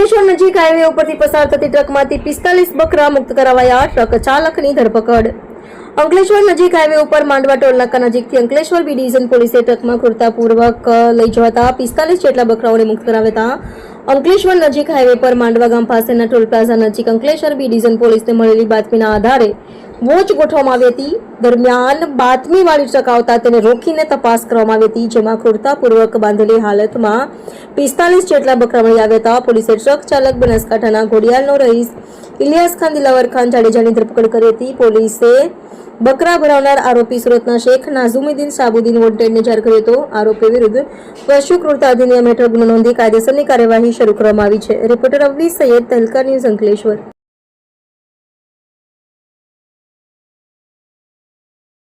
નજીક હાઈવે ઉપરથી પસાર થતી ટ્રકમાંથી પિસ્તાલીસ બકરા મુક્ત કરાવાયા. ટ્રક ચાલકની ધરપકડ. અંકલેશ્વર નજીક હાઈવે ઉપર માંડવા ટોલ નાકા નજીકથી અંકલેશ્વર બી ડિવિઝન પોલીસે ટ્રકમાં પૂર્વક લઈ જવાતા પિસ્તાલીસ જેટલા બકરાઓને મુક્ત કરાવ્યા હતા. અંકલેશ્વર નજીક હાઈવે પર માંડવા ગામ પાસેના ટોલ પ્લાઝા નજીક અંકલેશ્વર બી ડિવિઝન પોલીસને મળેલી બાતમીના આધારે વોચ ગોઠવવામાં આવી હતી. દરમિયાન બાતમીવાળી ટ્રક આવતા તેને રોકીને તપાસ કરવામાં આવી હતી, જેમાં ક્રૂરતાપૂર્વક બાંધેલી હાલતમાં પિસ્તાલીસ જેટલા બકરા મળી આવ્યા હતા. પોલીસે ટ્રક ચાલક બનાસકાંઠાના ઘોડિયાળનો રહીશ ઇલિયાસ ખાન, દિલાવર ખાન જાડેજાની ધરપકડ કરી હતી. પોલીસે બકરા ભરાવનાર આરોપી સુરતના શેખ નાઝુમીદ્દીન સાબુદ્દીન વોન્ટેડને જાહેર કર્યો હતો. આરોપી વિરુદ્ધ પશુ ક્રૂરતા અધિનિયમ હેઠળ ગુનો નોંધી કાયદેસરની કાર્યવાહી શરૂ કરવામાં આવી છે. Reporter Avli Sayed Tehelka news Ankleshwar.